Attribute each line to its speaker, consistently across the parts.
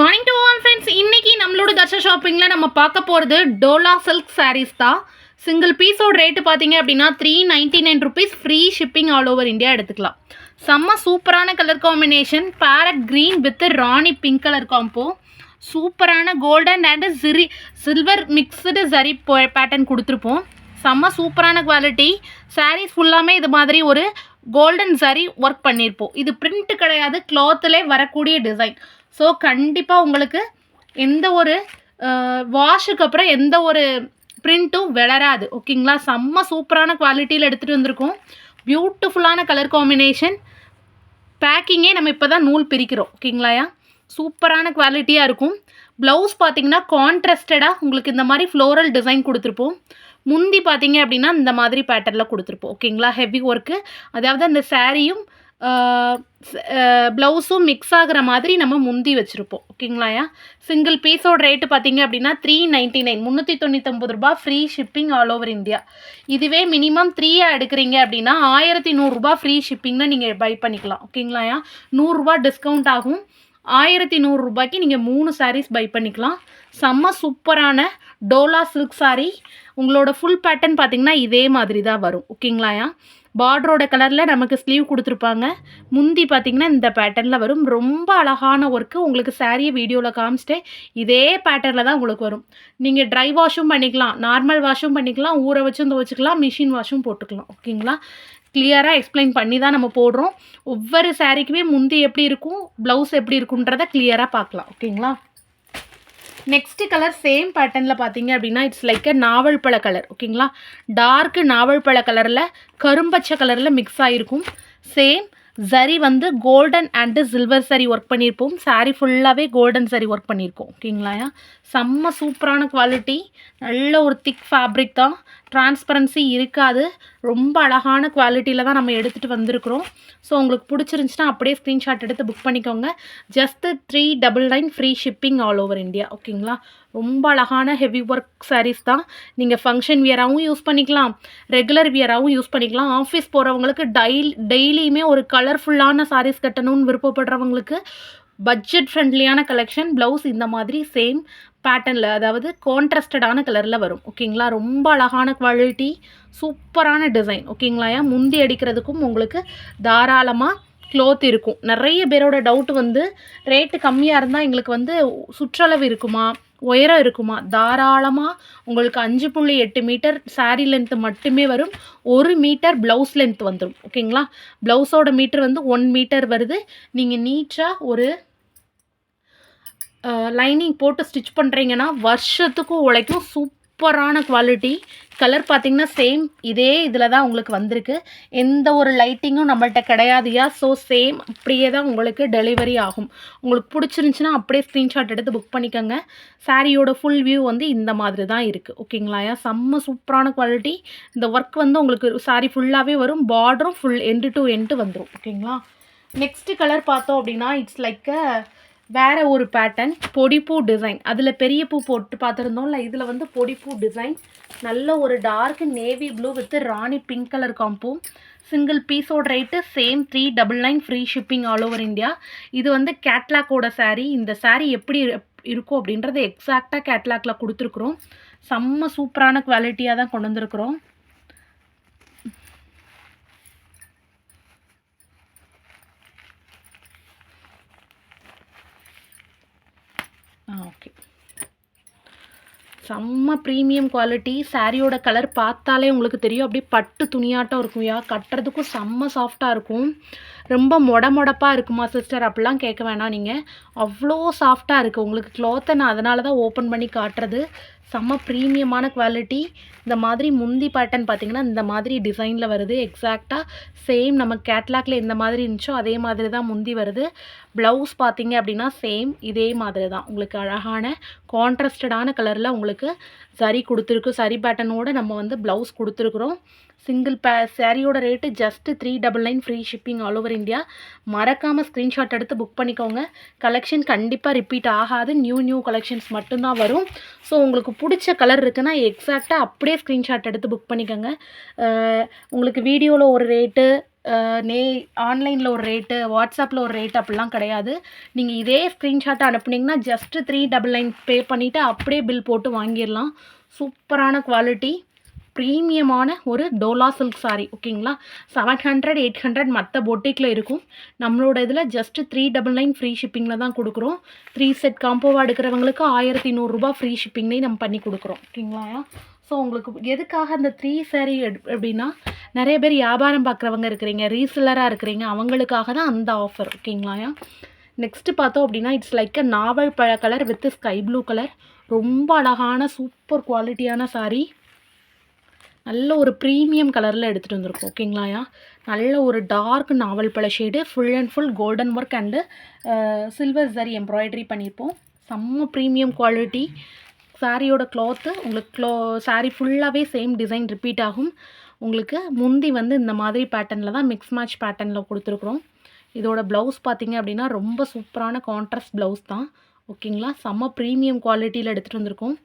Speaker 1: Morning to all friends இன்னைக்கு நம்மளோட தர்ஷா ஷாப்பிங்கில் நம்ம பார்க்க போகிறது டோலா சில்க் சாரீஸ் தான். சிங்கிள் பீஸோட ரேட்டு பார்த்தீங்க அப்படின்னா three ninety nine rupees free shipping all over India எடுத்துக்கலாம். செம்ம சூப்பரான colour combination parrot green with Rani pink colour combo சூப்பரான golden and zari silver mixed zari pattern கொடுத்துருப்போம். செம்ம சூப்பரான குவாலிட்டி சாரீஸ் ஃபுல்லாமே இது மாதிரி ஒரு கோல்டன் சரி ஒர்க் பண்ணியிருப்போம். இது பிரிண்ட் கிடையாது கிளாத்தில் வரக்கூடிய டிசைன் ஸோ கண்டிப்பாக உங்களுக்கு எந்த ஒரு வாஷுக்கு அப்புறம் எந்த ஒரு பிரிண்ட்டும் விளராது. ஓகேங்களா செம்ம சூப்பரான குவாலிட்டியில் எடுத்துகிட்டு வந்திருக்கோம். பியூட்டிஃபுல்லான கலர் காம்பினேஷன் பேக்கிங்கே நம்ம இப்போ தான் நூல் பிரிக்கிறோம். ஓகேங்களாயா சூப்பரான குவாலிட்டியாக இருக்கும். ப்ளவுஸ் பார்த்தீங்கன்னா கான்ட்ராஸ்டடாக உங்களுக்கு இந்த மாதிரி ஃப்ளோரல் டிசைன் கொடுத்துருப்போம். முந்தி பார்த்தீங்க அப்படின்னா இந்த மாதிரி பேட்டர்னில் கொடுத்துருப்போம். ஓகேங்களா ஹெவி ஒர்க்கு அதாவது அந்த சாரியும் ப்ளவுஸும் மிக்ஸ் ஆகிற மாதிரி நம்ம முந்தி வச்சுருப்போம். ஓகேங்களாயா சிங்கிள் பீஸோட ரேட்டு பார்த்தீங்க அப்படின்னா த்ரீ நைன்ட்டி நைன் முந்நூற்றி தொண்ணூற்றம்பது ரூபா free shipping all over India இதுவே மினிமம் த்ரீயாக எடுக்கிறீங்க அப்படின்னா ஆயிரத்தி நூறுரூபா ஃப்ரீ ஷிப்பிங்னு நீங்கள் பை பண்ணிக்கலாம். ஓகேங்களாயா நூறுரூவா டிஸ்கவுண்ட் ஆகும். ஆயிரத்தி நூறுரூபாய்க்கு நீங்கள் மூணு சாரீஸ் பை பண்ணிக்கலாம். செம்ம சூப்பரான டோலா சில்க் சாரீ உங்களோட ஃபுல் பேட்டர்ன் பார்த்தீங்கன்னா இதே மாதிரி தான் வரும். ஓகேங்களாயா? பார்டரோட கலரில் நமக்கு ஸ்லீவ் கொடுத்துருப்பாங்க. முந்தி பார்த்தீங்கன்னா இந்த பேட்டர்னில் வரும். ரொம்ப அழகான ஒர்க்கு உங்களுக்கு சாரியை வீடியோவில் காமிச்சிட்டேன் இதே பேட்டர்னில் தான் உங்களுக்கு வரும். நீங்கள் ட்ரை வாஷும் பண்ணிக்கலாம். நார்மல் வாஷும் பண்ணிக்கலாம். ஊற வச்சும் துவச்சிக்கலாம். மிஷின் வாஷும் போட்டுக்கலாம். ஓகேங்களா? கிளியராக எக்ஸ்பிளைன் பண்ணி தான் நம்ம போடுறோம். ஒவ்வொரு சாரீக்குமே முந்தி எப்படி இருக்கும்? ப்ளவுஸ் எப்படி இருக்குன்றதை கிளியராக பார்க்கலாம். ஓகேங்களா? நெக்ஸ்ட்டு கலர் சேம் பேட்டர்னில் பார்த்தீங்க அப்படின்னா இட்ஸ் லைக் அ நாவல் பழ கலர் ஓகேங்களா டார்க்கு நாவல் பழ கலரில் கரும்பச்சை கலரில் மிக்ஸ் ஆகிருக்கும் சேம் சரி வந்து கோல்டன் அண்டு சில்வர் சரி ஒர்க் பண்ணியிருப்போம் சாரீ ஃபுல்லாகவே கோல்டன் சரி ஒர்க் பண்ணியிருக்கோம் ஓகேங்களா செம்ம சூப்பரான குவாலிட்டி நல்ல ஒரு திக் ஃபேப்ரிக் தான். டிரான்ஸ்பரன்சி இருக்காது. ரொம்ப அழகான குவாலிட்டியில் தான் நம்ம எடுத்துகிட்டு வந்திருக்கிறோம். ஸோ உங்களுக்கு பிடிச்சிருந்துச்சின்னா அப்படியே ஸ்க்ரீன்ஷாட் எடுத்து புக் பண்ணிக்கோங்க. Just three double nine free shipping all over India ஓகேங்களா ரொம்ப அழகான ஹெவி ஒர்க் சாரீஸ் தான். நீங்கள் ஃபங்க்ஷன் வியராகவும் யூஸ் பண்ணிக்கலாம். ரெகுலர் வியராகவும் யூஸ் பண்ணிக்கலாம். ஆஃபீஸ் போகிறவங்களுக்கு டைல் டெய்லியுமே ஒரு கலர்ஃபுல்லான சாரீஸ் கட்டணும்னு விருப்பப்படுறவங்களுக்கு பட்ஜெட் ஃப்ரெண்ட்லியான கலெக்ஷன் ப்ளவுஸ் இந்த மாதிரி சேம் பேட்டர்னில் அதாவது கான்ட்ராஸ்டடான கலரில் வரும். ஓகேங்களா? ரொம்ப அழகான குவாலிட்டி சூப்பரான டிசைன் ஓகேங்களாயா முந்தி அடிக்கிறதுக்கும் உங்களுக்கு தாராளமாக க்ளோத் இருக்கும். நிறைய பேரோட டவுட் வந்து ரேட்டு கம்மியாக இருந்தால் எங்களுக்கு வந்து சுற்றளவு இருக்குமா? உயரம் இருக்குமா? தாராளமாக உங்களுக்கு அஞ்சு புள்ளி எட்டு மீட்டர் சாரீ லென்த்து மட்டுமே வரும். ஒரு மீட்டர் ப்ளவுஸ் லென்த் வந்துடும் ஓகேங்களா? ப்ளவுஸோட மீட்டர் வந்து ஒன் மீட்டர் வருது. நீங்கள் நீட்டாக ஒரு லைனிங் போட்டு ஸ்டிச் பண்ணுறீங்கன்னா வருஷத்துக்கும் உழைக்கும் சூப்பரான குவாலிட்டி கலர் பார்த்திங்கன்னா சேம் இதே இதில் தான் உங்களுக்கு வந்திருக்கு. எந்த ஒரு லைட்டிங்கும் நம்மள்கிட்ட கிடையாதுயா ஸோ சேம் அப்படியே தான் உங்களுக்கு டெலிவரி ஆகும். உங்களுக்கு பிடிச்சிருந்துச்சின்னா அப்படியே ஸ்க்ரீன்ஷாட் எடுத்து புக் பண்ணிக்கோங்க. சாரியோட ஃபுல் வியூ வந்து இந்த மாதிரி தான் இருக்குது ஓகேங்களாயா செம்ம சூப்பரான குவாலிட்டி இந்த ஒர்க் வந்து உங்களுக்கு சாரி ஃபுல்லாகவே வரும். பார்டரும் ஃபுல் எண்டு டு எண்டு வந்துடும் ஓகேங்களா நெக்ஸ்ட்டு கலர் பார்த்தோம் அப்படின்னா இட்ஸ் லைக் வேற ஒரு பேட்டர்ன் பொடிப்பூ டிசைன் அதில் பெரிய பூ போட்டு பார்த்துருந்தோம்ல இதில் வந்து பொடிப்பூ டிசைன் நல்ல ஒரு dark navy blue with Rani pink colour combo single பீஸோட rate same three double nine free shipping all over India இது வந்து கேட்லாக்கோட சாரீ இந்த சாரீ எப்படி இருக்கும் அப்படின்றத எக்ஸாக்டாக கேட்லாக்ல கொடுத்துருக்குறோம். செம்ம சூப்பரான குவாலிட்டியாக தான் கொண்டு வந்திருக்கிறோம். ஆ ஓகே. செம்ம ப்ரீமியம் குவாலிட்டி சாரியோட கலர் பார்த்தாலே உங்களுக்கு தெரியும். அப்படியே பட்டு துணியாட்டம் இருக்கும்யா கட்டுறதுக்கும் செம்ம சாஃப்டாக இருக்கும். ரொம்ப மொட மொடப்பாக இருக்குமா சிஸ்டர் அப்படிலாம் கேட்க வேணாம் நீங்கள் அவ்வளோ சாஃப்டாக இருக்குது உங்களுக்கு க்ளாத்தை நான் அதனால தான் ஓப்பன் பண்ணி காட்டுறது. செம்ம ப்ரீமியமான குவாலிட்டி இந்த மாதிரி முந்தி பேட்டர்ன் பார்த்தீங்கன்னா இந்த மாதிரி டிசைனில் வருது. எக்ஸாக்டாக சேம் நம்ம கேட்லாக்ல எந்த மாதிரி இருந்துச்சோ அதே மாதிரி தான் முந்தி வருது. ப்ளவுஸ் பார்த்தீங்க அப்படின்னா சேம் இதே மாதிரி தான். உங்களுக்கு அழகான கான்ட்ராஸ்டடான கலரில் உங்களுக்கு சரி கொடுத்துருக்கு. சரி பேட்டர்னோடு நம்ம வந்து ப்ளவுஸ் கொடுத்துருக்குறோம். சிங்கிள் பே சாரியோட rate just three double nine free shipping all over India மறக்காமல் ஸ்க்ரீன்ஷாட் எடுத்து புக் பண்ணிக்கோங்க. கலெக்ஷன் கண்டிப்பாக ரிப்பீட் ஆகாது. நியூ நியூ கலெக்ஷன்ஸ் மட்டும்தான் வரும். ஸோ உங்களுக்கு பிடிச்ச கலர் இருக்குன்னா எக்ஸாக்டாக அப்படியே ஸ்க்ரீன்ஷாட் எடுத்து புக் பண்ணிக்கோங்க. உங்களுக்கு வீடியோவில் ஒரு ரேட்டு நே ஆன்லைனில் ஒரு ரேட்டு வாட்ஸ்அப்பில் ஒரு ரேட் அப்படிலாம் கிடையாது. நீங்கள் இதே screenshot அனுப்புனீங்கன்னா just three double nine pay பண்ணிவிட்டு அப்படியே பில் போட்டு வாங்கிடலாம். சூப்பரான குவாலிட்டி ப்ரீமியமான ஒரு டோலா சில்க் சாரீ ஓகேங்களா? செவன் ஹண்ட்ரட் எயிட் ஹண்ட்ரட் மற்ற பொட்டிக்கில் இருக்கும். நம்மளோட இதில் just three double nine free ஷிப்பிங்கில் தான் கொடுக்குறோம். த்ரீ செட் காம்போவாக எடுக்கிறவங்களுக்கு ஆயிரத்தி நூறுரூபா ஃப்ரீ ஷிப்பிங்லேயும் நம்ம பண்ணி கொடுக்குறோம். ஓகேங்களா? ஸோ உங்களுக்கு எதுக்காக அந்த த்ரீ சாரீ அப்படின்னா நிறைய பேர் வியாபாரம் பார்க்குறவங்க இருக்கிறீங்க ரீசெல்லராக இருக்கிறீங்க அவங்களுக்காக தான் அந்த ஆஃபர் ஓகேங்களா? நெக்ஸ்ட்டு பார்த்தோம் அப்படின்னா இட்ஸ் லைக் அ நாவல் பழ colour with sky blue colour ரொம்ப அழகான சூப்பர் குவாலிட்டியான சாரீ நல்ல ஒரு ப்ரீமியம் கலரில் எடுத்துகிட்டு வந்திருக்கோம் ஓகேங்களாயா நல்ல ஒரு டார்க் நாவல் பழ shade full and full golden work and silver zari embroidery பண்ணியிருப்போம் செம்ம ப்ரீமியம் குவாலிட்டி சாரியோட க்ளாத்து உங்களுக்கு க்ளோ சாரீ ஃபுல்லாகவே சேம் டிசைன் ரிப்பீட் ஆகும். உங்களுக்கு முந்தி வந்து இந்த மாதிரி பேட்டர்னில் தான் மிக்ஸ் மேட்ச் பேட்டர்னில் கொடுத்துருக்குறோம். இதோட ப்ளவுஸ் பார்த்தீங்க அப்படின்னா ரொம்ப சூப்பரான கான்ட்ராஸ்ட் ப்ளவுஸ் தான் ஓகேங்களா செம்ம ப்ரீமியம் குவாலிட்டியில் எடுத்துகிட்டு வந்திருக்கோம்.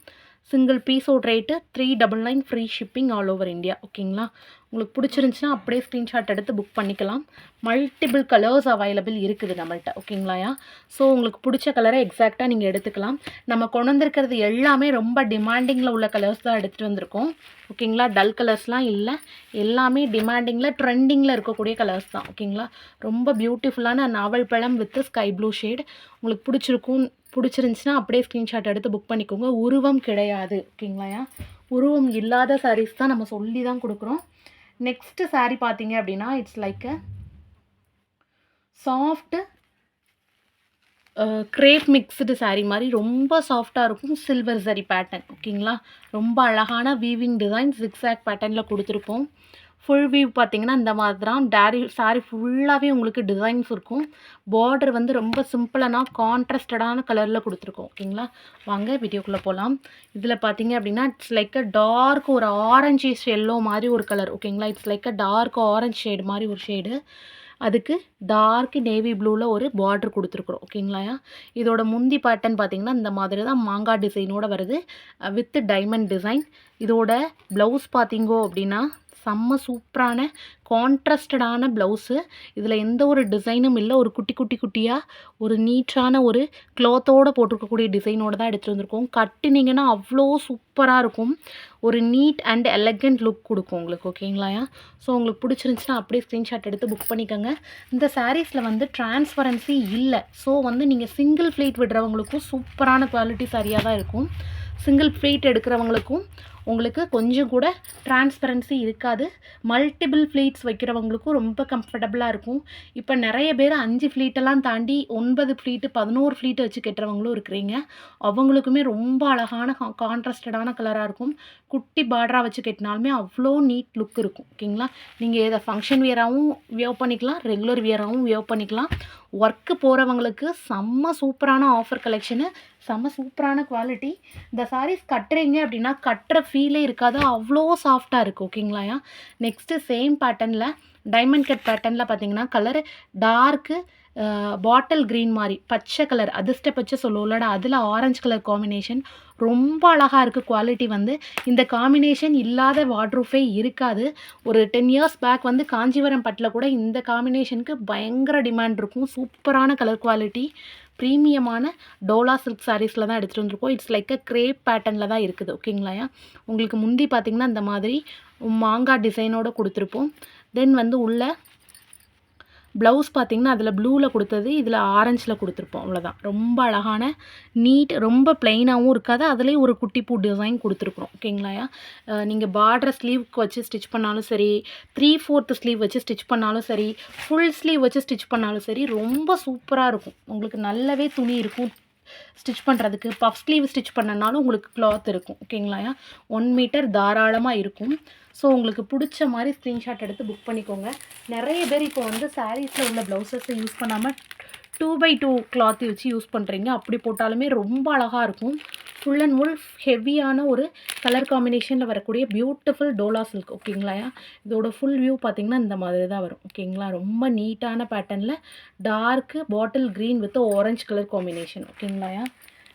Speaker 1: சிங்கிள் பீஸோட rate three double nine free shipping all over India ஓகேங்களா உங்களுக்கு பிடிச்சிருந்துச்சின்னா அப்படியே ஸ்க்ரீன்ஷாட் எடுத்து புக் பண்ணிக்கலாம். மல்டிபிள் கலர்ஸ் அவைலபிள் இருக்குது நம்மள்கிட்ட ஓகேங்களாயா ஸோ உங்களுக்கு பிடிச்ச கலரை எக்ஸாக்டாக நீங்கள் எடுத்துக்கலாம். நம்ம கொண்டு வந்திருக்கிறது எல்லாமே ரொம்ப டிமாண்டிங்கில் உள்ள கலர்ஸ் தான் எடுத்துகிட்டு வந்திருக்கோம். ஓகேங்களா டல் கலர்ஸ்லாம் இல்லை. எல்லாமே டிமாண்டிங்கில் ட்ரெண்டிங்கில் இருக்கக்கூடிய கலர்ஸ் தான். ஓகேங்களா ரொம்ப பியூட்டிஃபுல்லான நாவல் பழம் வித் ஸ்கை ப்ளூ ஷேட் உங்களுக்கு பிடிச்சிருக்கும் பிடிச்சிருந்துச்சின்னா அப்படியே ஸ்க்ரீன்ஷாட் எடுத்து புக் பண்ணிக்கோங்க. உருவம் கிடையாது ஓகேங்களா உருவம் இல்லாத சாரீஸ் தான் நம்ம சொல்லி தான் கொடுக்குறோம். நெக்ஸ்ட்டு சாரீ பார்த்தீங்க அப்படின்னா it's like a soft crepe mixed sari மாதிரி ரொம்ப சாஃப்டாக இருக்கும். சில்வர் சரி பேட்டர்ன் ஓகேங்களா ரொம்ப அழகான வீவிங் டிசைன் ஜிக்ஸாக் பேட்டர்னில் கொடுத்துருப்போம் ஃபுல் வியூ பார்த்தீங்கன்னா இந்த மாதிரி தான் டேரி saree ஃபுல்லாகவே உங்களுக்கு டிசைன்ஸ் இருக்கும். பார்டர் வந்து ரொம்ப சிம்பிளனா கான்ட்ராஸ்டடான கலரில் கொடுத்துருக்கோம். ஓகேங்களா? வாங்க வீடியோக்குள்ளே போகலாம் இதில் பார்த்தீங்க அப்படின்னா இட்ஸ் லைக் அ டார்க் ஒரு ஆரஞ்சு எல்லோ மாதிரி ஒரு கலர் ஓகேங்களா? It's like a dark orange shade மாதிரி ஒரு ஷேடு அதுக்கு டார்க் நேவி ப்ளூவில் ஒரு பார்டர் கொடுத்துருக்குறோம். ஓகேங்களா? இதோட முந்தி பேட்டர்ன் பார்த்தீங்கன்னா இந்த மாதிரி தான் மாங்காய் டிசைனோட வருது. வித் டைமண்ட் டிசைன் இதோட ப்ளவுஸ் பார்த்தீங்கோ அப்படின்னா செம்ம சூப்பரான கான்ட்ராஸ்டடான ப்ளவுஸு இதில் எந்த ஒரு டிசைனும் இல்லை. ஒரு குட்டி குட்டி குட்டியாக ஒரு நீட்டான ஒரு க்ளாத்தோடு போட்டிருக்கக்கூடிய டிசைனோடு தான் எடுத்துகிட்டு வந்திருக்கோம். கட்டுனீங்கன்னா அவ்வளோ சூப்பராக இருக்கும். ஒரு நீட் அண்ட் எலகண்ட் லுக் கொடுக்கும் உங்களுக்கு ஓகேங்களாயா ஸோ உங்களுக்கு பிடிச்சிருந்துச்சுன்னா அப்படியே ஸ்க்ரீன்ஷாட் எடுத்து புக் பண்ணிக்கோங்க. இந்த சாரீஸில் வந்து டிரான்ஸ்பரன்சி இல்லை. ஸோ வந்து நீங்கள் சிங்கிள் ஃப்ளீட் விடுறவங்களுக்கும் சூப்பரான குவாலிட்டி சரியாக தான் இருக்கும். சிங்கிள் ஃப்ளீட் எடுக்கிறவங்களுக்கும் உங்களுக்கு கொஞ்சம் கூட டிரான்ஸ்பரன்சி இருக்காது. மல்டிபிள் ஃப்ளீட்ஸ் வைக்கிறவங்களுக்கும் ரொம்ப கம்ஃபர்டபுளாக இருக்கும். இப்போ நிறைய பேர் அஞ்சு ஃப்ளீட்டெல்லாம் தாண்டி ஒன்பது ஃப்ளீட்டு பதினோரு ஃப்ளீட்டு வச்சு கட்டுறவங்களும் இருக்கிறீங்க. அவங்களுக்குமே ரொம்ப அழகான கான்ட்ராஸ்டடான கலராக இருக்கும். குட்டி பார்டராக வச்சு கட்டினாலுமே அவ்வளோ நீட் லுக் இருக்கும். ஓகேங்களா? நீங்கள் இதை ஃபங்க்ஷன் வியராகவும் வியர் பண்ணிக்கலாம். ரெகுலர் வியராகவும் வியர் பண்ணிக்கலாம். ஒர்க்கு போகிறவங்களுக்கு செம்ம சூப்பரான ஆஃபர் கலெக்ஷனு செம்ம சூப்பரான குவாலிட்டி இந்த சாரீஸ் கட்டுறீங்க அப்படின்னா கட்டுற ஃபீலே இருக்காது. அவ்வளோ சாஃப்டாக இருக்குது ஓகேங்களாயா நெக்ஸ்ட்டு சேம் பேட்டர்னில் டைமண்ட் கட் பேட்டர்னில் பார்த்தீங்கன்னா கலர் டார்க்கு பாட்டில் க்ரீன் மாதிரி பச்சை கலர் அதிர்ஷ்ட பச்சை சொல்லுவோம்லடா அதில் ஆரஞ்சு கலர் காம்பினேஷன் ரொம்ப அழகாக இருக்குது குவாலிட்டி வந்து. இந்த காம்பினேஷன் இல்லாத வாட்ரூஃபே இருக்காது. ஒரு டென் இயர்ஸ் பேக் வந்து காஞ்சிபுரம் பட்டில் கூட இந்த காம்பினேஷனுக்கு பயங்கர டிமாண்ட் இருக்கும். சூப்பரான கலர் குவாலிட்டி ப்ரீமியமான டோலா சில்க் சாரீஸில் தான் எடுத்துகிட்டு வந்திருக்கோம். இட்ஸ் லைக் அ கிரேப் பேட்டர்னில் தான் இருக்குது. ஓகேங்களாயா உங்களுக்கு முந்தி பார்த்திங்கன்னா இந்த மாதிரி மாங்காய் டிசைனோடு கொடுத்துருப்போம். தென் வந்து உள்ள ப்ளவுஸ் பார்த்திங்கன்னா அதில் ப்ளூவில் கொடுத்தது இதில் ஆரஞ்சில் கொடுத்துருப்போம். அவ்வளோதான். ரொம்ப அழகான நீட் ரொம்ப ப்ளைனாகவும் இருக்காது. அதுலேயும் ஒரு குட்டி பூ டிசைன் கொடுத்துருக்குறோம். ஓகேங்களாயா நீங்கள் பார்டர் ஸ்லீவ்க்கு வச்சு ஸ்டிச் பண்ணாலும் சரி த்ரீ ஃபோர்த்து ஸ்லீவ் வச்சு ஸ்டிச் பண்ணாலும் சரி ஃபுல் ஸ்லீவ் வச்சு ஸ்டிச் பண்ணாலும் சரி ரொம்ப சூப்பராக இருக்கும். உங்களுக்கு நல்லாவே துணி இருக்கும். ஸ்டிச் பண்ணுறதுக்கு பஃப் ஸ்லீவ் ஸ்டிச் பண்ணனாலும் உங்களுக்கு கிளாத் இருக்கும் ஓகேங்களாயா ஒன் மீட்டர் தாராளமாக இருக்கும். ஸோ உங்களுக்கு பிடிச்ச மாதிரி ஸ்க்ரீன்ஷாட் எடுத்து புக் பண்ணிக்கோங்க. நிறைய பேர் இப்போ வந்து சாரீஸில் உள்ள ப்ளவுசஸை யூஸ் பண்ணாமல் டூ பை டூ கிளாத் வச்சு யூஸ் பண்ணுறீங்க அப்படி போட்டாலுமே ரொம்ப அழகாக இருக்கும். ஃபுல் அண்ட் ஃபுல் ஹெவியான ஒரு கலர் காம்பினேஷனில் வரக்கூடிய பியூட்டிஃபுல் டோலா சில்க் ஓகேங்களாயா இதோட ஃபுல் வியூ பார்த்திங்கன்னா இந்த மாதிரி தான் வரும் ஓகேங்களா ரொம்ப நீட்டான பேட்டர்னில் dark bottle green with orange colour combination ஓகேங்களாயா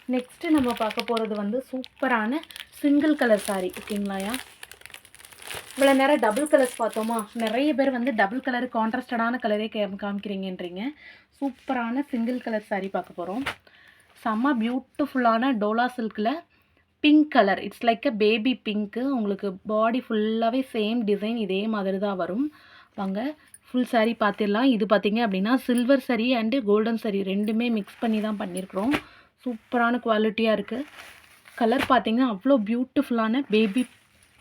Speaker 1: next நம்ம பார்க்க போகிறது வந்து சூப்பரான சிங்கிள் கலர் சாரீ ஓகேங்களாயா இவ்வளோ நேரம் டபுள் கலர்ஸ் பார்த்தோமா? நிறைய பேர் வந்து டபுள் கலர் கான்ட்ராஸ்டடான கலரே கே காமிக்கிறீங்கன்றீங்க. சூப்பரான சிங்கிள் கலர் saree பார்க்க போகிறோம் செம்ம பியூட்டிஃபுல்லான Dola சில்கில் pink colour it's like a baby pink உங்களுக்கு பாடி ஃபுல்லாகவே சேம் டிசைன் இதே மாதிரி தான் வரும். வாங்க ஃபுல் saree பார்த்துடலாம். இது பார்த்திங்க அப்படின்னா சில்வர் சரி அண்டு கோல்டன் சரி ரெண்டுமே மிக்ஸ் பண்ணி தான் பண்ணியிருக்கிறோம். சூப்பரான குவாலிட்டியாக இருக்குது கலர் பார்த்திங்கன்னா அவ்வளோ பியூட்டிஃபுல்லான பேபி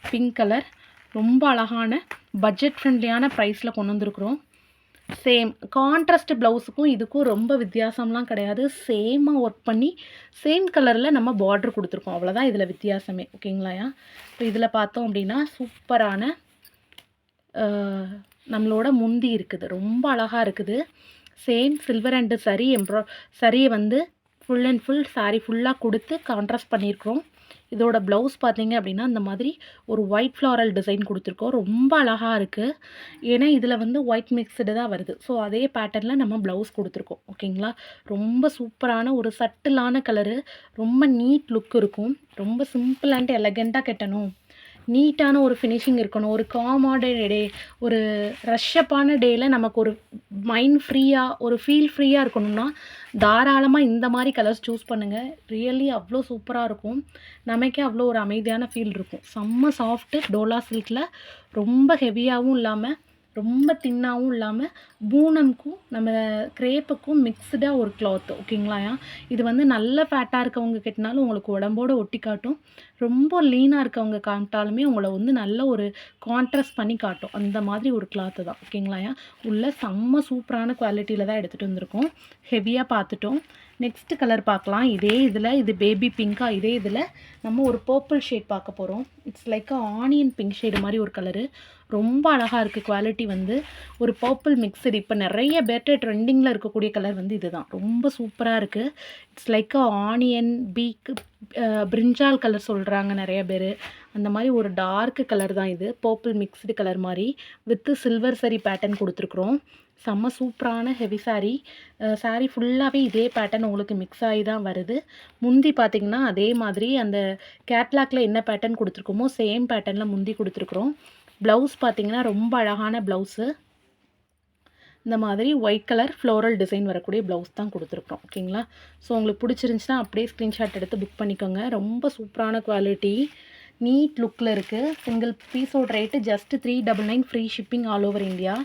Speaker 1: பிங்க் கலர் ரொம்ப அழகான பட்ஜெட் ஃப்ரெண்ட்லியான ப்ரைஸில் கொண்டு வந்திருக்கிறோம். சேம் கான்ட்ராஸ்ட் ப்ளவுஸுக்கும் இதுக்கும் ரொம்ப வித்தியாசம்லாம் கிடையாது. சேமாக ஒர்க் பண்ணி சேம் கலரில் நம்ம பார்ட்ரு கொடுத்துருக்கோம். அவ்வளோதான் இதில் வித்தியாசமே. ஓகேங்களாயா இப்போ இதில் பார்த்தோம் அப்படின்னா சூப்பரான நம்மளோட முந்தி இருக்குது. ரொம்ப அழகாக இருக்குது. சேம் சில்வர் அண்டு சரி எம்ப்ரா சரியை வந்து ஃபுல் அண்ட் ஃபுல் சாரி ஃபுல்லாக கொடுத்து கான்ட்ராஸ்ட் பண்ணியிருக்கிறோம். இதோட ப்ளவுஸ் பார்த்தீங்க அப்படின்னா இந்த மாதிரி ஒரு ஒயிட் ஃப்ளாரல் டிசைன் கொடுத்துருக்கோம். ரொம்ப அழகாக இருக்குது ஏன்னா இதில் வந்து ஒயிட் மிக்ஸ்டு தான் வருது. ஸோ அதே பேட்டர்னில் நம்ம ப்ளவுஸ் கொடுத்துருக்கோம். ஓகேங்களா? ரொம்ப சூப்பரான ஒரு சட்டிலான கலரு ரொம்ப நீட் லுக் இருக்கும். ரொம்ப சிம்பிள் அண்ட் எலகெண்ட்டாக கட்டணும். நீட்டான ஒரு ஃபினிஷிங் இருக்கணும் ஒரு காமாட டே ஒரு ரஷ்ஷப்பான டேயில் நமக்கு ஒரு மைண்ட் ஃப்ரீயாக ஒரு ஃபீல் ஃப்ரீயாக இருக்கணும்னா தாராளமாக இந்த மாதிரி கலர்ஸ் சூஸ் பண்ணுங்கள் ரியலி அவ்வளோ சூப்பராக இருக்கும். நமக்கே அவ்வளோ ஒரு அமைதியான ஃபீல் இருக்கும். செம்ம சாஃப்ட்டு டோலா சில்கில் ரொம்ப ஹெவியாகவும் இல்லாமல் ரொம்ப தின்னாகவும் இல்லாமல் பூனம்க்கும் நம்ம கிரேப்புக்கும் மிக்ஸ்டாக ஒரு கிளாத் ஓகேங்களாயா இது வந்து நல்ல ஃபேட்டாக இருக்கவங்க கட்டினாலும் உங்களுக்கு உடம்போட ஒட்டி காட்டும். ரொம்ப லீனாக இருக்கவங்க காட்டாலுமே உங்களை வந்து நல்ல ஒரு கான்ட்ராஸ்ட் பண்ணி காட்டும். அந்த மாதிரி ஒரு கிளாத்து தான் ஓகேங்களாயா உள்ள செம்ம சூப்பரான குவாலிட்டியில் தான் எடுத்துகிட்டு வந்திருக்கோம். ஹெவியாக பார்த்துட்டோம். நெக்ஸ்ட் கலர் பார்க்கலாம். இதே இதில் இது பேபி பிங்காக இதே இதில் நம்ம ஒரு பர்பிள் ஷேட் பார்க்க போகிறோம் it's like onion pink shade மாதிரி ஒரு கலரு ரொம்ப அழகாக இருக்குது குவாலிட்டி வந்து. ஒரு பர்பிள் மிக்சடு இப்போ நிறைய பேட்டர் ட்ரெண்டிங்கில் இருக்கக்கூடிய கலர் வந்து இதுதான். ரொம்ப சூப்பராக இருக்குது it's like onion pink brinjal colour சொல்கிறாங்க நிறைய பேர். அந்த மாதிரி ஒரு டார்க் கலர் தான் இது. பர்பிள் மிக்ஸ்டு கலர் மாதிரி வித்து சில்வர் சரி பேட்டர்ன் கொடுத்துருக்குறோம். செம்ம சூப்பரான ஹெவி saree. சாரீ ஃபுல்லாகவே இதே பேட்டர்ன் உங்களுக்கு மிக்ஸ் ஆகி தான் வருது. முந்தி பார்த்தீங்கன்னா அதே மாதிரி அந்த கேட்லாக்ல என்ன பேட்டர்ன் கொடுத்துருக்கோம் சேம் பேட்டர்னில் முந்தி கொடுத்துருக்குறோம். ப்ளவுஸ் பார்த்தீங்கன்னா ரொம்ப அழகான ப்ளவுஸு இந்த மாதிரி ஒயிட் கலர் ஃப்ளோரல் டிசைன் வரக்கூடிய ப்ளவுஸ் தான் கொடுத்துருக்குறோம். ஓகேங்களா ஸோ உங்களுக்கு பிடிச்சிருந்துச்சுன்னா அப்படியே ஸ்க்ரீன்ஷாட் எடுத்து புக் பண்ணிக்கோங்க. ரொம்ப சூப்பரான குவாலிட்டி நீட் லுக்கில் இருக்குது சிங்கிள் பீஸோட rate just three double nine free shipping all over India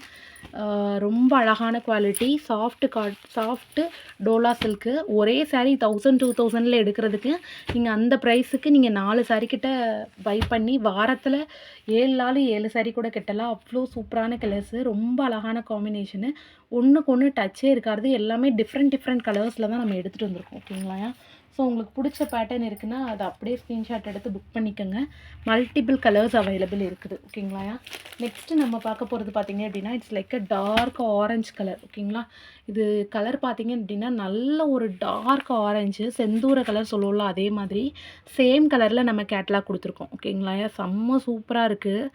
Speaker 1: ரொம்ப அழகான குவாலிட்டி சாஃப்ட்டு காட் சாஃப்ட்டு டோலா சில்க்கு ஒரே சாரீ தௌசண்ட் டூ தௌசண்டில் எடுக்கிறதுக்கு நீங்கள் அந்த ப்ரைஸுக்கு நீங்கள் நாலு சாரீ கிட்ட பை பண்ணி வாரத்தில் ஏழு நாள் ஏழு சாரீ கூட கட்டலாம். அவ்வளோ சூப்பரான கலர்ஸு ரொம்ப அழகான காம்பினேஷனு ஒன்றுக்கு ஒன்று டச்சே இருக்காது. எல்லாமே டிஃப்ரெண்ட் டிஃப்ரெண்ட் கலர்ஸில் தான் நம்ம எடுத்துகிட்டு வந்திருக்கோம். ஓகேங்களா ஸோ உங்களுக்கு பிடிச்ச பேட்டர்ன் இருக்குன்னா அதை அப்படியே ஸ்க்ரீன்ஷாட் எடுத்து புக் பண்ணிக்கோங்க. மல்டிபிள் கலர்ஸ் அவைலபிள் இருக்குது ஓகேங்களா? நெக்ஸ்ட்டு நம்ம பார்க்க போகிறது பார்த்தீங்க அப்படின்னா it's like a dark orange colour ஓகேங்களா? இது கலர் பார்த்தீங்க அப்படின்னா நல்ல ஒரு டார்க் ஆரஞ்சு செந்தூர கலர் சொல்லுவோம்ல அதே மாதிரி. சேம் கலரில் நம்ம கேட்லாக் கொடுத்துருக்கோம் ஓகேங்களா? செம்ம சூப்பராக இருக்குது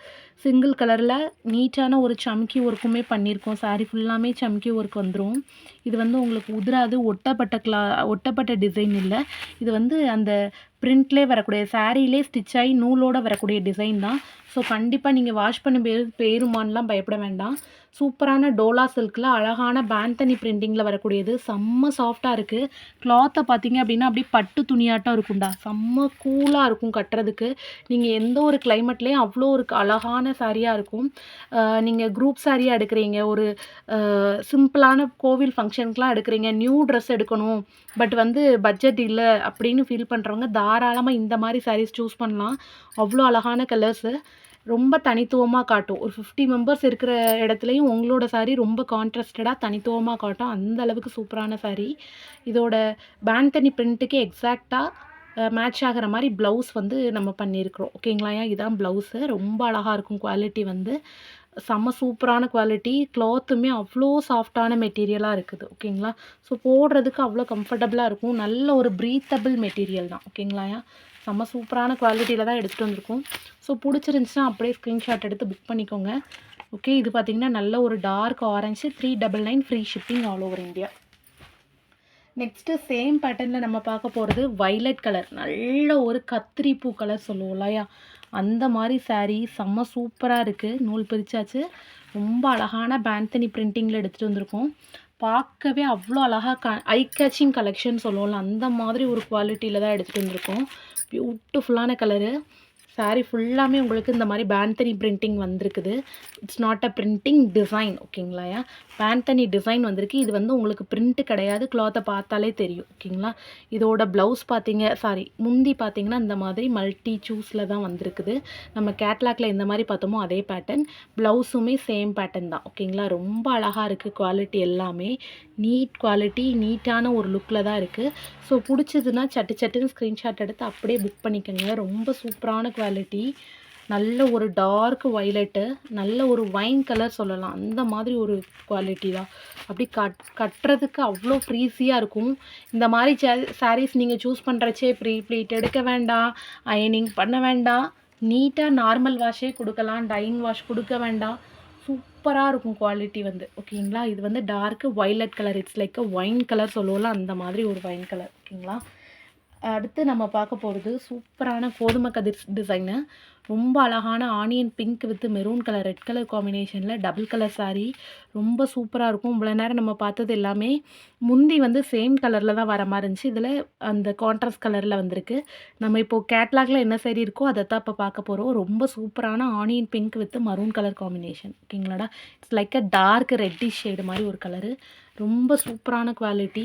Speaker 1: சிங்கிள் கலரில் நீட்டான ஒரு சம்கி ஒர்க்குமே பண்ணியிருக்கோம். Saree ஃபுல்லாமே சம்கி ஒர்க் வந்துடும் இது வந்து உங்களுக்கு உதிராது ஒட்டப்பட்ட கிளா ஒட்டப்பட்ட டிசைன் இல்லை. இது வந்து அந்த பிரிண்ட்லேயே வரக்கூடிய சாரீலே ஸ்டிச் ஆகி நூலோட வரக்கூடிய டிசைன் தான். ஸோ கண்டிப்பாக நீங்கள் வாஷ் பண்ண பேர் பேருமான்லாம் பயப்பட வேண்டாம். சூப்பரான டோலா சில்கில் அழகான பேந்தனி பிரிண்டிங்கில் வரக்கூடியது. செம்ம சாஃப்டாக இருக்குது கிளாத்தை பார்த்தீங்க அப்படின்னா அப்படியே பட்டு துணியாட்டம் இருக்கும்டா செம்ம கூலாக இருக்கும் கட்டுறதுக்கு. நீங்கள் எந்த ஒரு கிளைமேட்லேயும் அவ்வளோ ஒரு அழகான சாரியாக இருக்கும். நீங்கள் குரூப் சாரியாக எடுக்கிறீங்க. ஒரு சிம்பிளான கோவில் ஃபங்க்ஷனுக்குலாம் எடுக்கிறீங்க. நியூ ட்ரெஸ் எடுக்கணும். பட் வந்து பட்ஜெட் இல்லை அப்படின்னு ஃபீல் பண்ணுறவங்க தாராளமாக இந்த மாதிரி சாரீஸ் சூஸ் பண்ணலாம். அவ்வளோ அழகான கலர்ஸு ரொம்ப தனித்துவமாக காட்டும். ஒரு ஃபிஃப்டி மெம்பர்ஸ் இருக்கிற இடத்துலையும் உங்களோட சாரீ ரொம்ப கான்ட்ராஸ்டடாக தனித்துவமாக காட்டும். அந்த அளவுக்கு சூப்பரான சாரீ இதோட பேண்டனி பிரிண்ட்டுக்கே எக்ஸாக்டாக மேட்ச் ஆகிற மாதிரி ப்ளவுஸ் வந்து நம்ம பண்ணியிருக்கிறோம். ஓகேங்களா? இதான் ப்ளவுஸு ரொம்ப அழகாக இருக்கும் குவாலிட்டி வந்து. செம்ம சூப்பரான குவாலிட்டி க்ளாத்துமே அவ்வளோ சாஃப்டான மெட்டீரியலாக இருக்குது. ஓகேங்களா? ஸோ போடுறதுக்கு அவ்வளோ கம்ஃபர்டபுளாக இருக்கும். நல்ல ஒரு ப்ரீத்தபிள் மெட்டீரியல் தான். ஓகேங்களா செம்ம சூப்பரான குவாலிட்டியில் தான் எடுத்துகிட்டு வந்திருக்கோம். ஸோ பிடிச்சிருந்துச்சுன்னா அப்படியே ஸ்க்ரீன்ஷாட் எடுத்து புக் பண்ணிக்கோங்க. ஓகே இது பார்த்தீங்கன்னா நல்ல ஒரு dark orange three double nine free shipping all over India next same பேட்டர்னில் நம்ம பார்க்க போகிறது வைலட் கலர் நல்ல ஒரு கத்திரி பூ கலர் சொல்லுவோம் இல்லையா? அந்த மாதிரி சாரீ செம்ம சூப்பராக இருக்குது நூல் பிரிச்சாச்சு. ரொம்ப அழகான பேந்தனி பிரிண்டிங்கில் எடுத்துகிட்டு வந்திருக்கோம். பார்க்கவே அவ்வளோ அழகாக க ஐ கேச்சிங் கலெக்ஷன் சொல்லுவோம்ல அந்த மாதிரி ஒரு குவாலிட்டியில் தான் எடுத்துகிட்டு வந்திருக்கோம். பியூட்டிஃபுல்லான கலரு சாரீ ஃபுல்லாமே உங்களுக்கு இந்த மாதிரி பேண்டனி பிரிண்டிங் வந்திருக்குது. It's not a printing design ஓகேங்களா பேண்டனி டிசைன் வந்திருக்கு. இது வந்து உங்களுக்கு பிரிண்ட்டு கிடையாது. கிளாத்தை பார்த்தாலே தெரியும். ஓகேங்களா இதோட ப்ளவுஸ் பார்த்தீங்க சாரி முந்தி பார்த்தீங்கன்னா இந்த மாதிரி மல்டி சூஸில் தான் வந்திருக்குது. நம்ம கேட்லாக்ல இந்த மாதிரி பார்த்தோமோ அதே பேட்டர்ன் ப்ளவுஸுமே சேம் பேட்டர்ன் தான். ஓகேங்களா ரொம்ப அழகாக இருக்குது குவாலிட்டி எல்லாமே. நீட் குவாலிட்டி நீட்டான ஒரு லுக்கில் தான் இருக்குது ஸோ பிடிச்சதுன்னா சட்டு சட்டுன்னு ஸ்க்ரீன்ஷாட் எடுத்து அப்படியே புக் பண்ணிக்கோங்க. ரொம்ப சூப்பரான குவாலிட்டி நல்ல ஒரு டார்க் வைலட்டு நல்ல ஒரு வைன் கலர் சொல்லலாம். அந்த மாதிரி ஒரு குவாலிட்டி தான். அப்படி கட் கட்டுறதுக்கு அவ்வளோ ஃப்ரீஸியாக இருக்கும். இந்த மாதிரி சே சாரீஸ் நீங்கள் சூஸ் பண்ணுறச்சே ப்ரீ ப்ளீட் எடுக்க வேண்டாம் அயனிங் பண்ண வேண்டாம். நீட்டாக நார்மல் வாஷே கொடுக்கலாம் டைன் வாஷ் கொடுக்க வேண்டாம். சூப்பராக இருக்கும் குவாலிட்டி வந்து. ஓகேங்களா இது வந்து dark violet colour it's like a wine colour சொல்லுவோம்ல அந்த மாதிரி ஒரு ஒயின் கலர் ஓகேங்களா அடுத்து நம்ம பார்க்க போகிறது சூப்பரான கோதுமை கதிர் டிசைனு ரொம்ப அழகான onion pink with maroon colour red colour காம்பினேஷனில் டபுள் கலர் சாரீ ரொம்ப சூப்பராக இருக்கும். இவ்வளோ நேரம் நம்ம பார்த்தது எல்லாமே முந்தி வந்து சேம் கலரில் தான் வர மாதிரி இருந்துச்சு. இதில் அந்த கான்ட்ராஸ்ட் கலரில் வந்திருக்கு. நம்ம இப்போது கேட்லாகில் என்ன சாரீ இருக்கோ அதை தான் இப்போ பார்க்க போகிறோம் ரொம்ப சூப்பரான onion pink with maroon colour combination ஓகேங்களாடா? It's like a dark reddish shade மாதிரி ஒரு கலரு ரொம்ப சூப்பரான குவாலிட்டி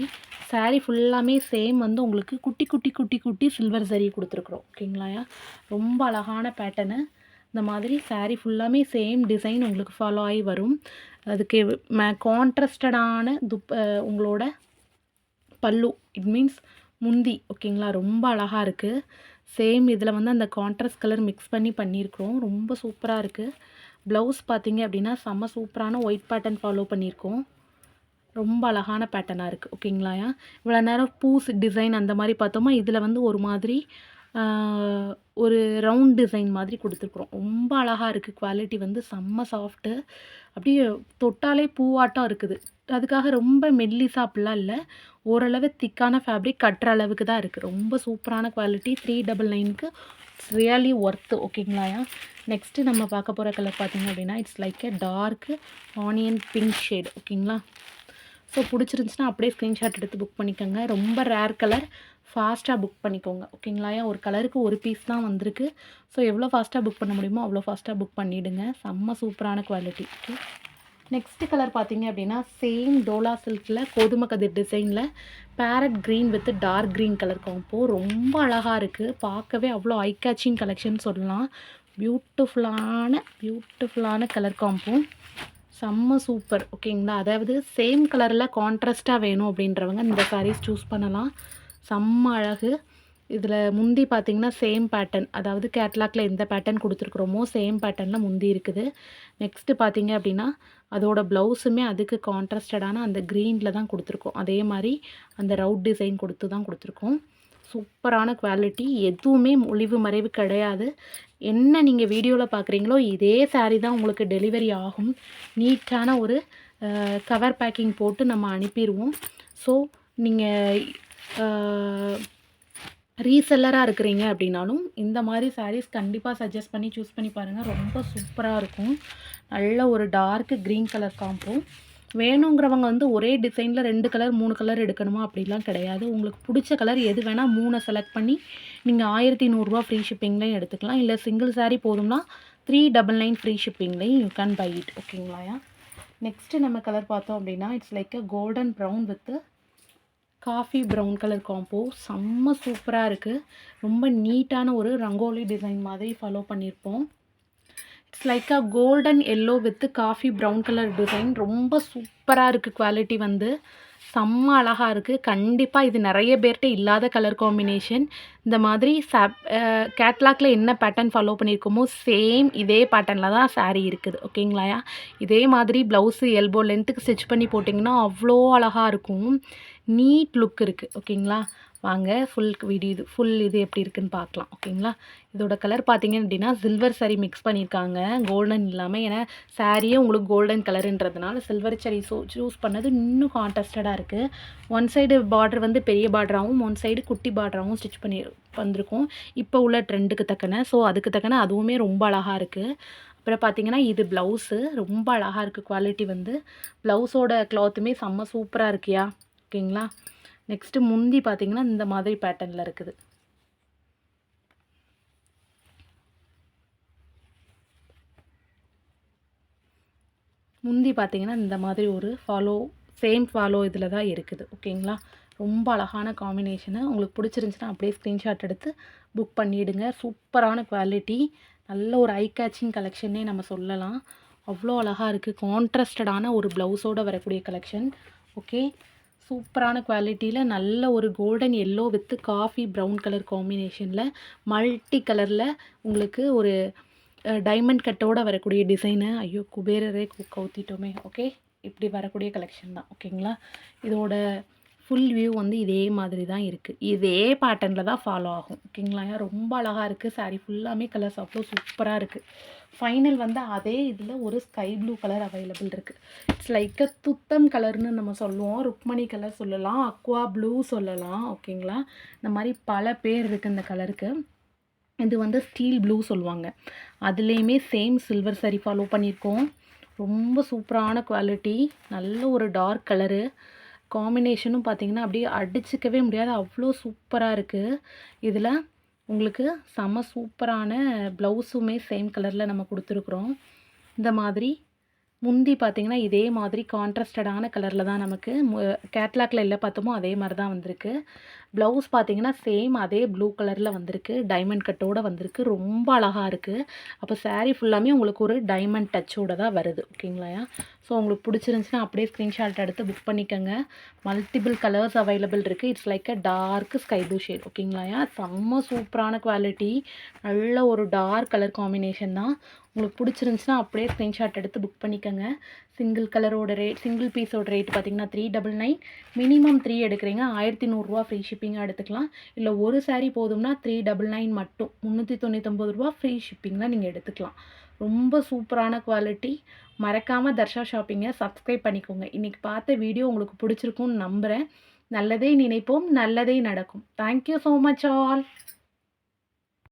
Speaker 1: சாரீ ஃபுல்லாமே சேம் வந்து உங்களுக்கு குட்டி குட்டி குட்டி குட்டி சில்வர் சரி கொடுத்துருக்குறோம். ஓகேங்களாயா ரொம்ப அழகான பேட்டர்னு இந்த மாதிரி சாரீ ஃபுல்லாமே சேம் டிசைன் உங்களுக்கு ஃபாலோ ஆகி வரும். அதுக்கு மே கான்ட்ரஸ்டடான துப் உங்களோட பல்லு இட் மீன்ஸ் முந்தி ஓகேங்களா? ரொம்ப அழகாக இருக்குது சேம் இதில் வந்து அந்த கான்ட்ராஸ்ட் கலர் மிக்ஸ் பண்ணி பண்ணியிருக்கிறோம். ரொம்ப சூப்பராக இருக்குது ப்ளவுஸ் பார்த்தீங்க அப்படின்னா செம்ம சூப்பரான ஒயிட் பேட்டர்ன் ஃபாலோ பண்ணியிருக்கோம். ரொம்ப அழகான பேட்டர்னாக இருக்குது ஓகேங்களாயா இவ்வளோ நேரம் பூஸ் டிசைன் அந்த மாதிரி பார்த்தோமா இதில் வந்து ஒரு மாதிரி ஒரு ரவுண்ட் டிசைன் மாதிரி கொடுத்துருக்குறோம். ரொம்ப அழகாக இருக்குது குவாலிட்டி வந்து செம்ம சாஃப்ட்டு அப்படியே தொட்டாலே பூவாட்டம் இருக்குது. அதுக்காக ரொம்ப மெல்லிசா அப்படிலாம் இல்லை. ஓரளவு திக்கான ஃபேப்ரிக் கட்டுற அளவுக்கு தான் இருக்குது ரொம்ப சூப்பரான குவாலிட்டி த்ரீ டபுள் நைனுக்கு ரியலி ஒர்த்து ஓகேங்களாயா நெக்ஸ்ட்டு நம்ம பார்க்க போகிற கலர் பார்த்திங்க அப்படின்னா it's like a dark onion pink shade ஓகேங்களா? ஸோ பிடிச்சிருந்துச்சுன்னா அப்படியே ஸ்க்ரீன்ஷாட் எடுத்து புக் பண்ணிக்கோங்க. ரொம்ப ரேர் கலர் ஃபாஸ்ட்டாக புக் பண்ணிக்கோங்க. ஓகேங்களா ஒரு கலருக்கு ஒரு பீஸ் தான் வந்திருக்கு. ஸோ எவ்வளோ ஃபாஸ்ட்டாக புக் பண்ண முடியுமோ அவ்வளோ ஃபாஸ்ட்டாக புக் பண்ணிவிடுங்க செம்ம சூப்பரான குவாலிட்டி ஓகே நெக்ஸ்ட் கலர் பார்த்தீங்க அப்படின்னா சேம் டோலா சில்கில் கோதுமை கதிர் டிசைனில் parrot green with dark green colour combo ரொம்ப அழகாக இருக்குது பார்க்கவே அவ்வளோ ஐ கேச்சிங் கலெக்ஷன் சொல்லலாம். பியூட்டிஃபுல்லான பியூட்டிஃபுல்லான கலர் காம்போ செம்ம சூப்பர் ஓகேங்களா? அதாவது சேம் கலரில் கான்ட்ராஸ்ட்டாக வேணும் அப்படின்றவங்க இந்த சாரீஸ் சூஸ் பண்ணலாம். செம்ம அழகு. இதில் முந்தி பார்த்தீங்கன்னா சேம் பேட்டர்ன் அதாவது கேட்லாக்ல எந்த பேட்டர்ன் கொடுத்துருக்குறோமோ சேம் பேட்டர்னில் முந்தி இருக்குது. நெக்ஸ்ட்டு பார்த்தீங்க அப்படின்னா அதோட ப்ளவுஸுமே அதுக்கு கான்ட்ராஸ்டடான அந்த க்ரீனில் தான் கொடுத்துருக்கோம். அதே மாதிரி அந்த ரவுட் டிசைன் கொடுத்து தான் கொடுத்துருக்கோம். சூப்பரான குவாலிட்டி எதுவுமே ஒளிவு மறைவு கிடையாது. என்ன நீங்கள் வீடியோவில் பார்க்குறீங்களோ இதே சாரீ தான் உங்களுக்கு டெலிவரி ஆகும். நீட்டான ஒரு கவர் பேக்கிங் போட்டு நம்ம அனுப்பிடுவோம் ஸோ நீங்கள் ரீசெல்லராக இருக்கிறீங்க அப்படின்னாலும் இந்த மாதிரி சாரீஸ் கண்டிப்பாக சஜஸ்ட் பண்ணி சூஸ் பண்ணி பாருங்கள் ரொம்ப சூப்பராக இருக்கும். நல்ல ஒரு டார்க் க்ரீன் கலர் காம்போ வேணுங்கிறவங்க வந்து ஒரே டிசைனில் ரெண்டு கலர் மூணு கலர் எடுக்கணுமா? அப்படிலாம் கிடையாது. உங்களுக்கு பிடிச்ச கலர் எது வேணால் மூணை செலக்ட் பண்ணி நீங்கள் ஆயிரத்தி நூறுரூவா ஃப்ரீ ஷிப்பிங்லையும் எடுத்துக்கலாம். இல்லை சிங்கிள் சாரீ போதும்னா த்ரீ டபுள் நைன் ஃப்ரீ ஷிப்பிங்லையும் யூ கேன் பை இட் ஓகேங்களாயா நெக்ஸ்ட்டு நம்ம கலர் பார்த்தோம் அப்படின்னா it's like a golden brown with coffee brown colour combo செம்ம சூப்பராக இருக்குது ரொம்ப நீட்டான ஒரு ரங்கோலி டிசைன் மாதிரி ஃபாலோ பண்ணியிருப்போம். It's like a golden yellow with coffee brown colour design ரொம்ப சூப்பராக இருக்குது குவாலிட்டி வந்து. செம்ம அழகாக இருக்குது கண்டிப்பாக இது நிறைய பேர்கிட்ட இல்லாத கலர் காம்பினேஷன் இந்த மாதிரி சாப் கேட்லாக்ல என்ன பேட்டர்ன் ஃபாலோ பண்ணியிருக்கோமோ சேம் இதே பேட்டர்னில் தான் சாரீ இருக்குது. ஓகேங்களாயா இதே மாதிரி ப்ளவுஸு எல்போ லென்த்துக்கு ஸ்டிச் பண்ணி போட்டிங்கன்னா அவ்வளோ அழகாக இருக்கும். நீட் லுக் இருக்குது ஓகேங்களா? வாங்க ஃபுல் வீடியோ இது ஃபுல் இது எப்படி இருக்குன்னு பார்க்கலாம் ஓகேங்களா? இதோட கலர் பார்த்தீங்க அப்படின்னா சில்வர் சரி மிக்ஸ் பண்ணியிருக்காங்க. கோல்டன் இல்லாமல் ஏன்னா சாரியே உங்களுக்கு கோல்டன் கலருன்றதுனால சில்வர் சரி சூ சூஸ் பண்ணது இன்னும் கான்ட்ராஸ்டடாக இருக்குது ஒன் சைடு பார்டர் வந்து பெரிய பார்டராகவும் ஒன் சைடு குட்டி பார்டராகவும் ஸ்டிச் பண்ணி வந்திருக்கும். இப்போ உள்ள ட்ரெண்டுக்கு தக்கன ஸோ அதுக்கு தக்கன அதுவுமே ரொம்ப அழகாக இருக்குது அப்புறம் பார்த்தீங்கன்னா இது ப்ளவுஸு ரொம்ப அழகாக இருக்குது குவாலிட்டி வந்து. ப்ளவுஸோட க்ளாத்துமே செம்ம சூப்பராக இருக்கியா ஓகேங்களா? நெக்ஸ்ட்டு முந்தி பார்த்தீங்கன்னா இந்த மாதிரி பேட்டர்னில் இருக்குது. முந்தி பார்த்தீங்கன்னா இந்த மாதிரி ஒரு ஃபாலோ சேம் ஃபாலோ இதில் தான் இருக்குது. ஓகேங்களா ரொம்ப அழகான காம்பினேஷனு உங்களுக்கு பிடிச்சிருந்துச்சின்னா அப்படியே ஸ்க்ரீன்ஷாட் எடுத்து புக் பண்ணிவிடுங்க சூப்பரான குவாலிட்டி நல்ல ஒரு ஐ கேச்சிங் கலெக்ஷன்னே நம்ம சொல்லலாம். அவ்வளோ அழகாக இருக்குது கான்ட்ராஸ்டடான ஒரு ப்ளவுஸோடு வரக்கூடிய கலெக்ஷன் ஓகே சூப்பரான குவாலிட்டியில் நல்ல ஒரு golden yellow with coffee brown colour காம்பினேஷனில் மல்டி கலரில் உங்களுக்கு ஒரு டைமண்ட் கட்டோட வரக்கூடிய டிசைனு. ஐயோ குபேரரே கு- கவுத்திட்டோமே. ஓகே? இப்படி வரக்கூடிய கலெக்ஷன் தான். ஓகேங்களா? இதோட ஃபுல் வியூ வந்து இதே மாதிரி தான் இருக்குது இதே பேட்டர்னில் தான் ஃபாலோ ஆகும். ஓகேங்களா? ரொம்ப அழகாக இருக்குது saree ஃபுல்லாமே கலர்ஸ் அவ்வளோ சூப்பராக இருக்குது ஃபைனல் வந்து அதே இதில் ஒரு ஸ்கை ப்ளூ கலர் அவைலபிள் இருக்குது இட்ஸ் லைக் அ துத்தம் கலர்னு நம்ம சொல்லுவோம். ருக்மணி கலர் சொல்லலாம். அக்வா ப்ளூ சொல்லலாம். ஓகேங்களா இந்த மாதிரி பல பேர் இருக்குது இந்த கலருக்கு இது வந்து ஸ்டீல் ப்ளூ சொல்லுவாங்க. அதுலேயுமே சேம் சில்வர் சரி ஃபாலோ பண்ணியிருக்கோம். ரொம்ப சூப்பரான குவாலிட்டி நல்ல ஒரு டார்க் கலரு காம்பினேஷனும் பார்த்தீங்கன்னா அப்படியே அடிச்சுக்கவே முடியாது. அவ்வளோ சூப்பராக இருக்குது இதில் உங்களுக்கு செம சூப்பரான ப்ளவுஸுமே சேம் கலரில் நம்ம கொடுத்துருக்குறோம். இந்த மாதிரி முந்தி பார்த்திங்கன்னா இதே மாதிரி கான்ட்ராஸ்டடான கலரில் தான் நமக்கு கேட்லாக்ல இல்லை பார்த்தோமோ அதே மாதிரி தான் வந்திருக்கு. ப்ளவுஸ் பார்த்தீங்கன்னா சேம் அதே ப்ளூ கலரில் வந்திருக்கு. டைமண்ட் கட்டோட வந்திருக்கு. ரொம்ப அழகாக இருக்குது அப்போ சாரீ ஃபுல்லாமே உங்களுக்கு ஒரு டைமண்ட் டச்சோட தான் வருது. ஓகேங்களா ஸோ உங்களுக்கு பிடிச்சிருந்துச்சுன்னா அப்படியே ஸ்க்ரீன்ஷாட் எடுத்து புக் பண்ணிக்கோங்க. மல்டிபிள் கலர்ஸ் அவைலபிள் இருக்குது it's like a dark sky blue shade ஓகேங்களா செம்ம சூப்பரான குவாலிட்டி நல்ல ஒரு டார்க் கலர் காம்பினேஷன் தான். உங்களுக்கு பிடிச்சிருந்துச்சுன்னா அப்படியே ஸ்க்ரீன்ஷாட் எடுத்து புக் பண்ணிக்கோங்க. சிங்கிள் கலரோட ரேட் சிங்கிள் பீஸோட ரேட் பார்த்தீங்கன்னா three double nine minimum three எடுக்கிறீங்க. ஆயிரத்தி நூறுரூவா ஃப்ரீ ஷிப்பிங்காக எடுத்துக்கலாம். இல்லை ஒரு சாரீ போதும்னா த்ரீ டபுள் நைன் மட்டும் முந்நூற்றி தொண்ணூத்தொம்பது ரூபா ஃப்ரீ ஷிப்பிங்கில் நீங்கள் எடுத்துக்கலாம். ரொம்ப சூப்பரான குவாலிட்டி மறக்காமல் தர்ஷா ஷாப்பிங்கை சப்ஸ்கிரைப் பண்ணிக்கோங்க. இன்றைக்கி பார்த்த வீடியோ உங்களுக்கு பிடிச்சிருக்கும்னு நம்புகிறேன் நல்லதே நினைப்போம் நல்லதே நடக்கும். Thank you so much all